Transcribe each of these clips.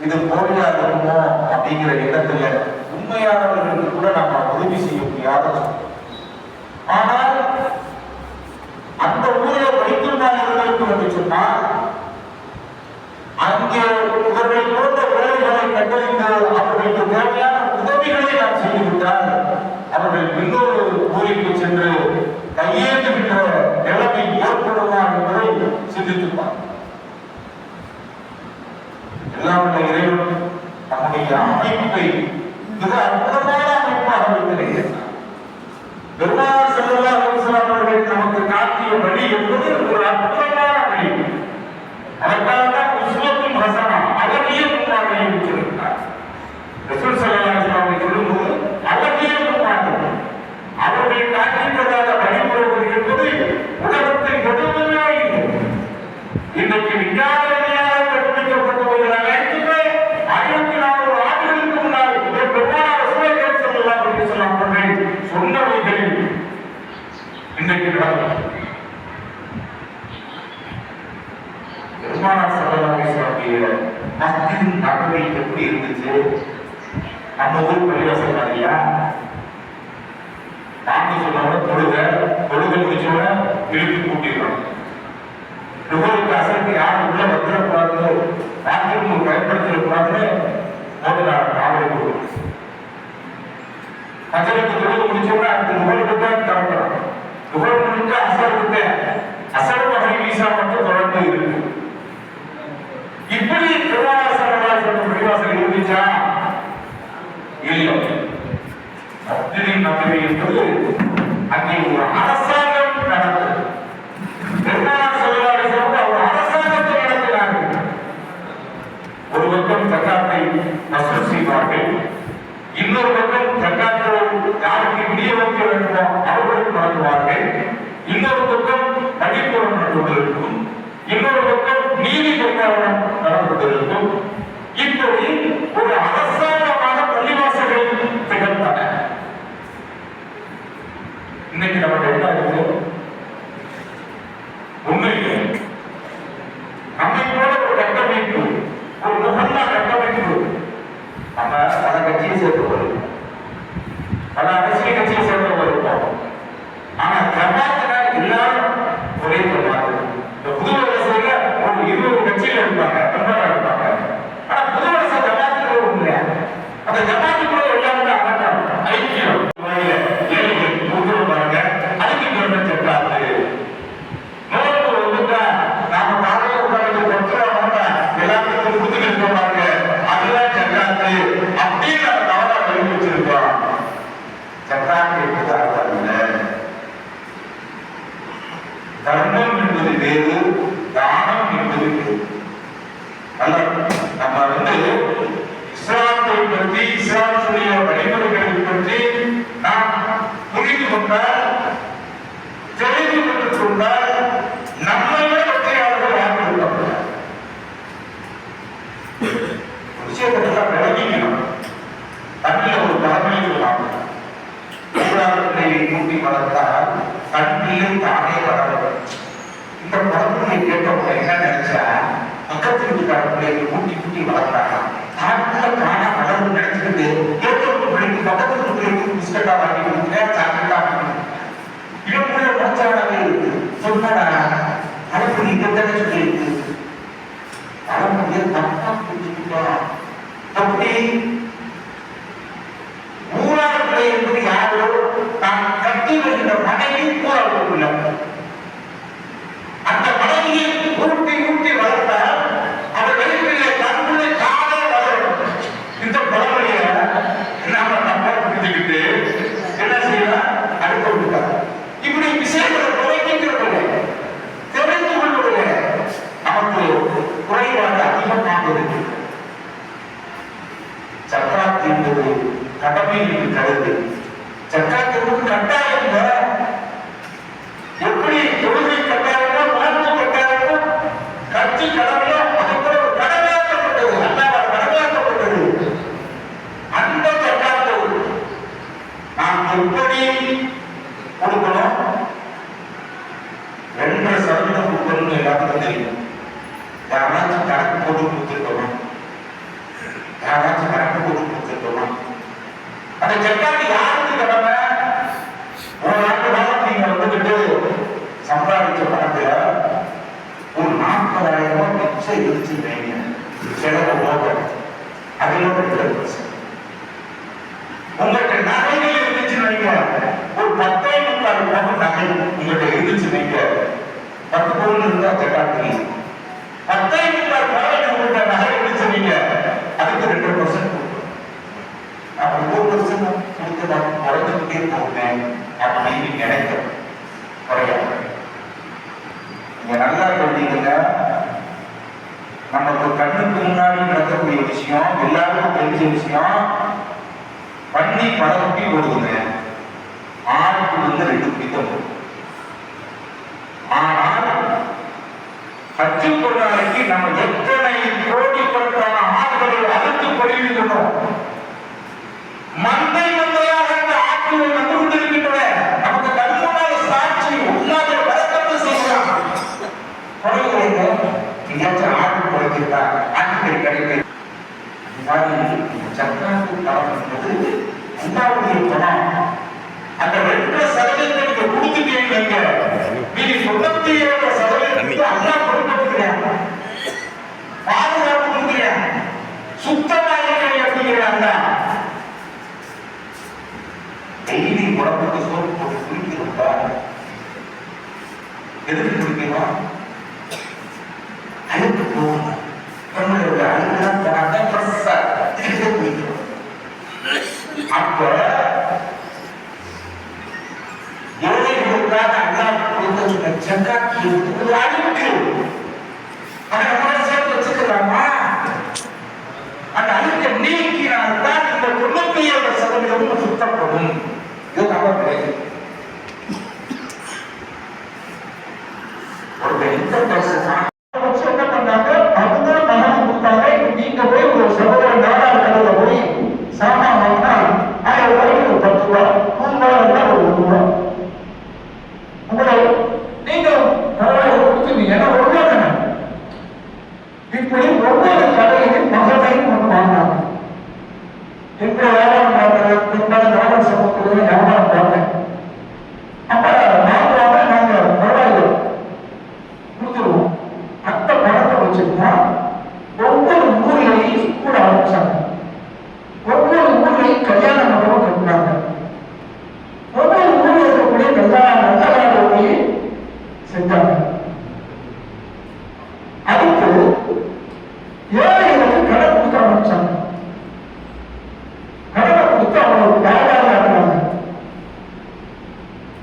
இது போலியா இருக்குமோ அப்படிங்கிற எண்ணத்துல உண்மையானவர்களுக்கு கூட நாம உதவி செய்ய முடியாத ஆனால் அந்த ஊரில் வைத்திருந்தால் இருந்திருக்கும் என்று சொன்னால் அங்கே இவர்களை போன்ற வேலைகளை கண்டறிந்து அவர்களுக்கு தேவையான உதவிகளை நாம் செய்துவிட்டால் அவர்கள் இன்னொரு ஊருக்கு சென்று கையேற்றுகின்ற நிலைமை ஏற்படுமா என்பதை சிந்தித்துக் எல்லாம் உள்ள இறைவன் நம்முடைய அமைப்பை மிக அற்புதமான அமைப்பாக வைத்திருக்கிறார் பெருமாள் செல்லல்லா அலிஸ்லாம் அவர்கள் நமக்கு காட்டிய வழி என்பது ஒரு அற்புதமான வழி. அதற்காக தான் உஸ்வத்தும் ஹசனா அழகிய முன்மாதிரியை நியமித்திருக்கிறார் ரசூல் எப்படி இருந்துச்சு நம்ம ஊர் பள்ளிவாசல் மாதிரியா வாங்க சொன்னவங்க தொழுக தொழுக முடிச்சவங்க இழுத்து கூட்டிடுறோம் நுகர்வுக்கு அசலுக்கு யாரும் உள்ள வந்துடக்கூடாது பாத்ரூம் பயன்படுத்திடக்கூடாதுன்னு மோதினார் காவல் கொடுக்கும் அசலுக்கு தொழுக முடிச்சவங்க அந்த நுகர்வுக்கு தான் திறக்கிறோம் நுகர்வு மஸ்ஜிதின் என்பது அங்கே ஒரு அரசாங்கம் நடந்தது ஒரு அரசாங்கத்தை நடத்தினார்கள் ஒரு பக்கம் ஜக்காத்தை வசூல் செய்வார்கள் இன்னொரு பக்கம் ஜக்காத்தை யாருக்கு விநியோகிக்க வேண்டுமோ அவர்களுக்கு இன்னொரு பக்கம் வழிபுறம் நடந்துவதற்கும் இன்னொரு பக்கம் நீதி பிரச்சாரம் நடந்துவதற்கும் தர்மம் என்பது வேறு ஊராட்சியை கூட்டி வளர்த்தால் கண்ணிலே தானே வளரும் இந்த பழமொழியை கேட்டவங்க என்ன நினைச்சா பக்கத்து வீட்டுக்கார பிள்ளைங்க கூட்டி கூட்டி வளர்த்தாங்க தாக்குல காணா வளரும் நினைச்சுக்கிட்டு ஏற்றோட்டு பிள்ளைக்கு பக்கத்து வீட்டு பிள்ளைக்கு பிஸ்கட்டா வாங்கி கொடுத்துங்க சாக்லேட்டா வாங்கி கொடுத்துங்க. இவன் கூட மச்சானவே சொன்னடா பழமொழி இங்கத்தானே சொல்லியிருக்கு பழமொழியை தப்பா புரிஞ்சுக்கிட்டோம் அப்படி கடமையின் கருது சக்கராத்து கட்டாயம் இல்லை. எப்படி தொழுகை கட்டாயமோ மாற்று கட்டாயமோ கட்சி கடவுள ஒரு கடமையாக்கப்பட்டது அல்லாவால் கடமையாக்கப்பட்டது. அந்த நாம் எப்படி கொடுக்கணும்? ரெண்டரை சதவீதம் கொடுக்கணும்னு எல்லாத்துக்கும் தெரியும். யாராச்சும் கணக்கு போட்டு கொடுத்துருக்கணும். அந்த ஜட்காண்டு யாருக்கு கடமை ஒரு ஆண்டு காலம் நீங்க வந்துகிட்டு சம்பாதிச்ச பணத்துல ஒரு நாற்பதாயிரம் ரூபாய் மிச்சம் இருந்துச்சுங்க செலவு போக அதுல ஒரு உங்கள்கிட்ட வேண்டிய விஷயம். பண்ணி பல முட்டி நடந்திருக்கிறது அண்ணாவுடைய பணம் அந்த ரெண்டு சதவீதத்துக்கு கொடுத்துட்டேன் நீங்க தொண்ணூத்தி ஏழு அப்ப ஏழைகளுக்காக அல்லாஹ் கொடுத்த ஜக்காத் ஒரு அழிவு அதை நம்மளை சேர்த்து வச்சுக்கலாமா அந்த அழுக்க நீக்கினால் தான்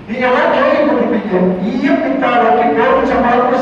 நீங்க எல்லாம் கேள்விப்பட்டிருப்பீங்க. ஈயம் பித்தாளுக்கு கோவில் சம்பளத்துக்கு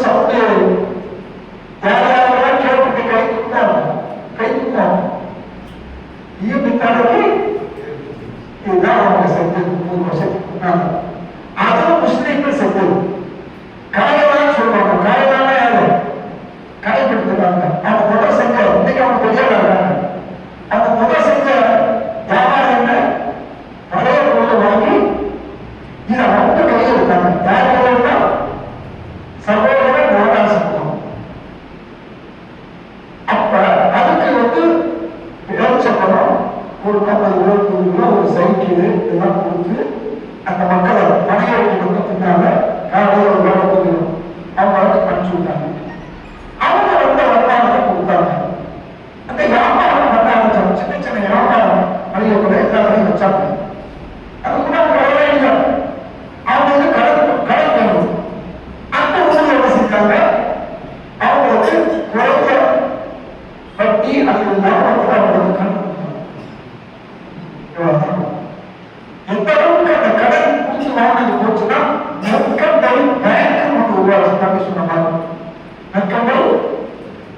நட்பங்கள்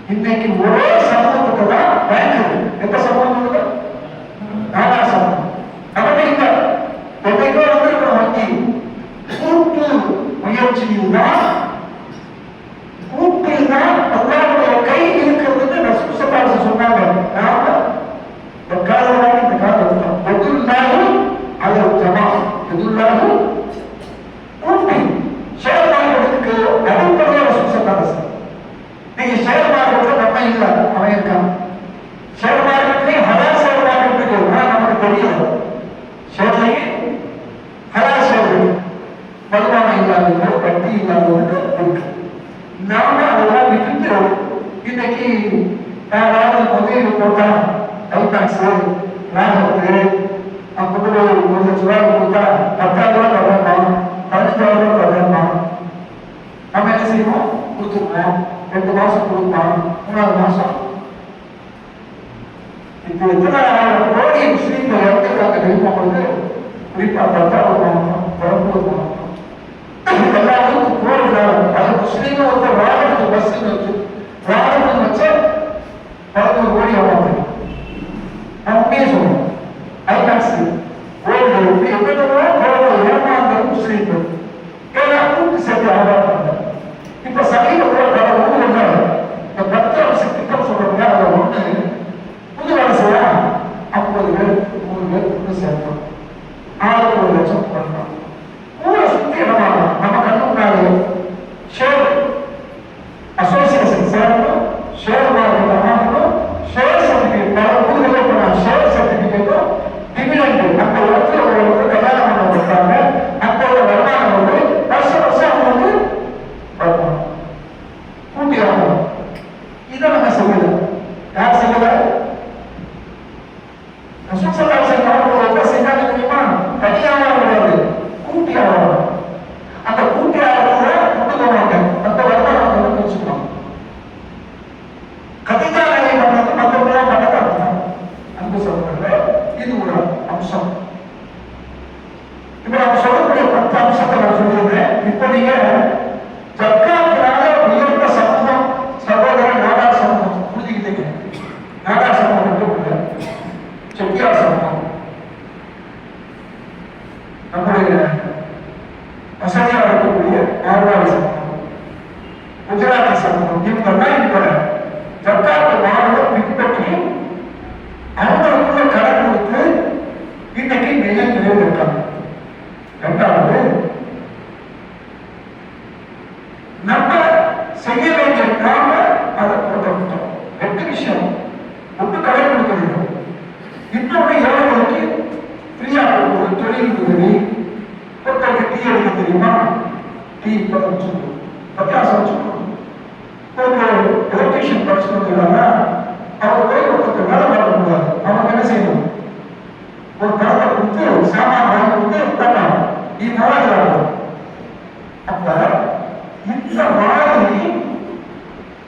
இன்னைக்கு ஒரே சமூகத்துக்கு தான் பயன்படுது எந்த சமூகம்? இல்ல அவன் இருக்கான் ஷேர் மார்க்கெட்லயும் ஹலால் ஷேர் மார்க்கெட் இருக்கு நமக்கு தெரியாது ஷேர்லையும் ஹலால் ஷேர் இருக்கு வருமானம் இல்லாதவங்க வட்டி இல்லாதவங்க உண்டு நாம அதெல்லாம் விட்டுட்டு இன்னைக்கு யாராவது முதலீடு போட்டா ஐபாக்ஸ் லேப்டாப்பு அப்படி ஒரு லட்ச ரூபா கொடுத்தா பத்தாயிரம் ரூபா கட்டணும் பதினஞ்சாயிரம் ரூபா கட்டணும் நம்ம என்ன செய்வோம் கொடுத்துருவோம் ரெண்டு மாசம் கொடுப்போம் அப்புறம் மாசம் இப்போ எத்தனை கோடி முஸ்லீம் வந்து காக்க கைப்பாங்க குறிப்பா பத்தாவது மாவட்டம் பிறப்பு மாவட்டம் எல்லாரும் போடுறாங்க பல முஸ்லீம் வந்து வாகனத்து பஸ் வச்சு வாகனம் வச்சு பதினோரு கோடி வராங்க அப்படியே சொல்லுவோம் ஐ டாக்ஸி கோவில் எப்படி எப்படி ஏமாந்தாலும் முஸ்லீம் ஏன்னா கூட்டு சக்தி ஆகாது சமூகம் இவங்கெல்லாம் இவங்களோட தற்கால வாழ்வை பின்பற்றி அவங்களுக்குள்ள கடன் கொடுத்து இன்னைக்கு நிலை நிலைநிறுத்தாங்க ரெண்டாவது நம்ம செய்ய வேண்டிய காம அதை கொண்டுட்டோம் ரெண்டு விஷயம் ஒன்று கடன் கொடுக்கணும் இன்னொன்று ஏழைகளுக்கு ஃப்ரீயாக ஒரு தொழில் உதவி ஒருத்தருக்கு டீ எடுக்க தெரியுமா டீ இப்போ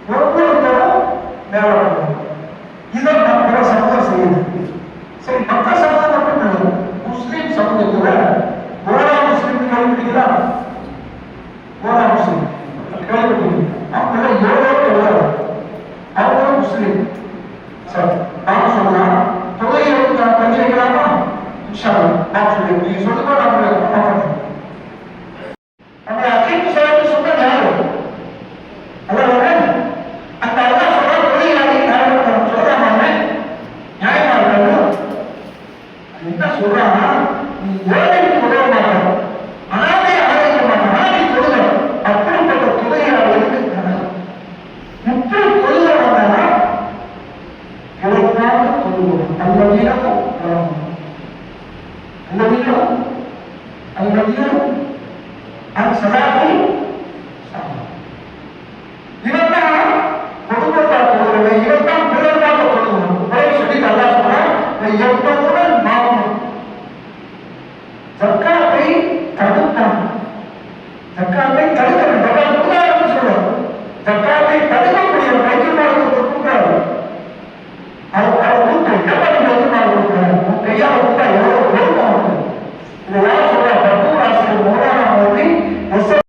ಒಬ್ಬರು ಇದನ್ನು ನಮ್ಮ ಸಂತೋಷ ಇದೆ ಸೊ ಮಕ್ಕಳ